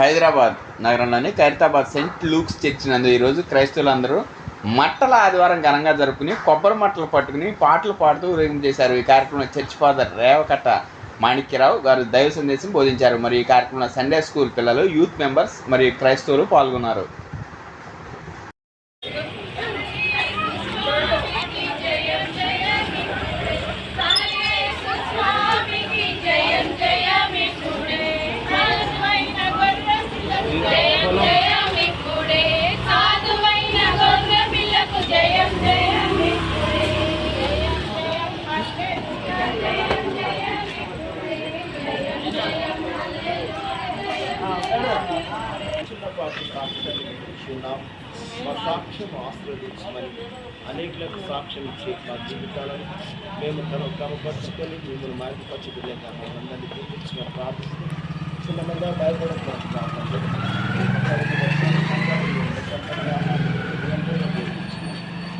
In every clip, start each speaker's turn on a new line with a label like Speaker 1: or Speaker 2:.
Speaker 1: Hyderabad నగరంలోని Khairatabad cent Luke's church నందు ఈరోజు క్రైస్తవులందరూ మట్టల ఆదివారం ఘనంగా జరుపుకుని కొబ్బరి మట్టలు పట్టుకుని పాటలు పాడుతూ ఊరేగింపు చేశారు. ఈ కార్యక్రమంలో చర్చ్ ఫాదర్ రేవకట్ట మాణిక్యరావు గారు దైవ సందేశం బోధించారు. మరియు ఈ కార్యక్రమంలో సండే స్కూల్ పిల్లలు యూత్ మెంబర్స్ మరియు క్రైస్తవులు పాల్గొన్నారు.
Speaker 2: ఇస్తున్నాం మా సాక్ష్యం ఆశీర్వదించమని అనేకులకు సాక్ష్యం ఇచ్చే మా జీవితాలను మేము తన క్రమపరుచుకొని మిమ్మల్ని మార్పుపరిచి బిడ్డగా మనందరినీ గుర్తించిన ప్రార్థిస్తూ చిన్నగా భయపడకుండా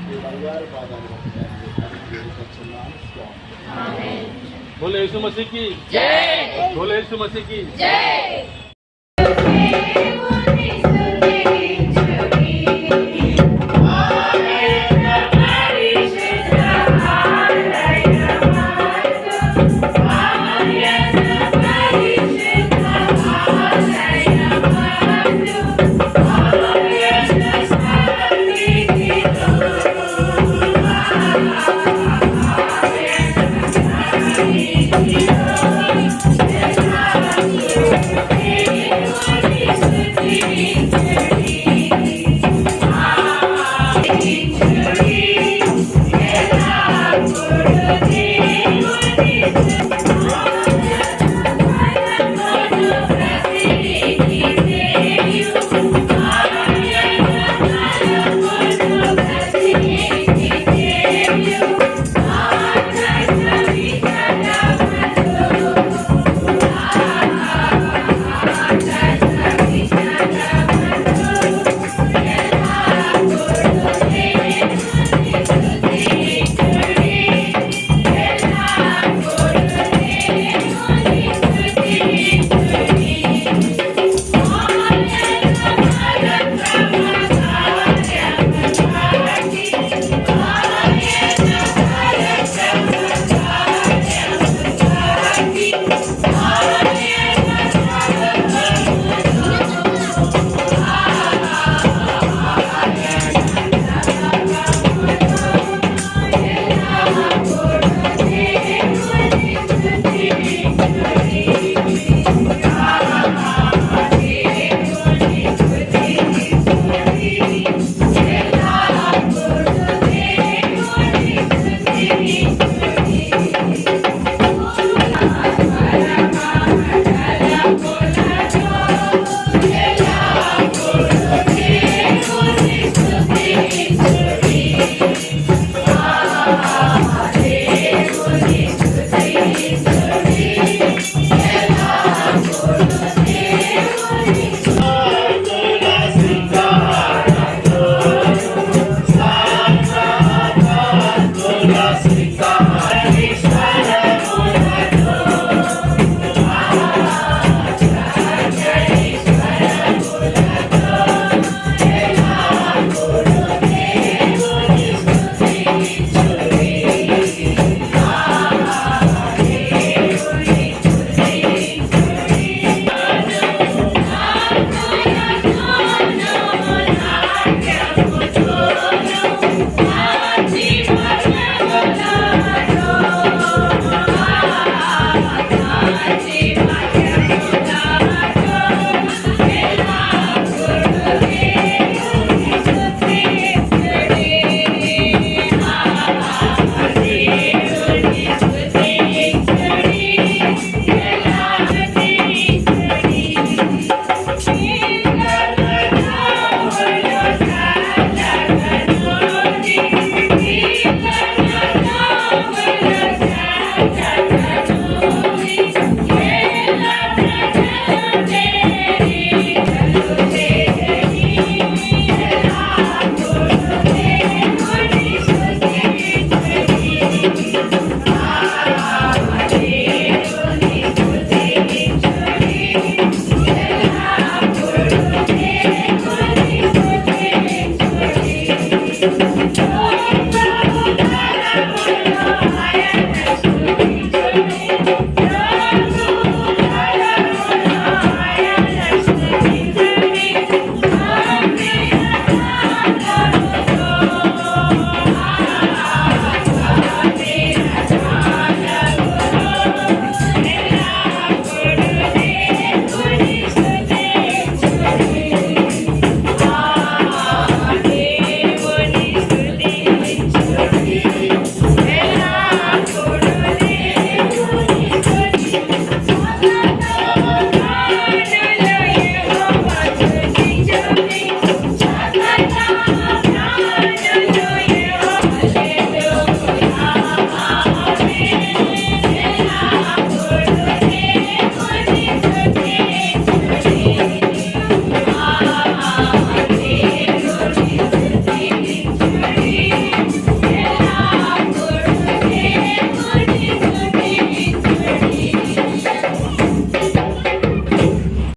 Speaker 2: మీ బంగారు పాదాలు
Speaker 3: बोले यीशु मसीह की जय बोले यीशु मसीह की जय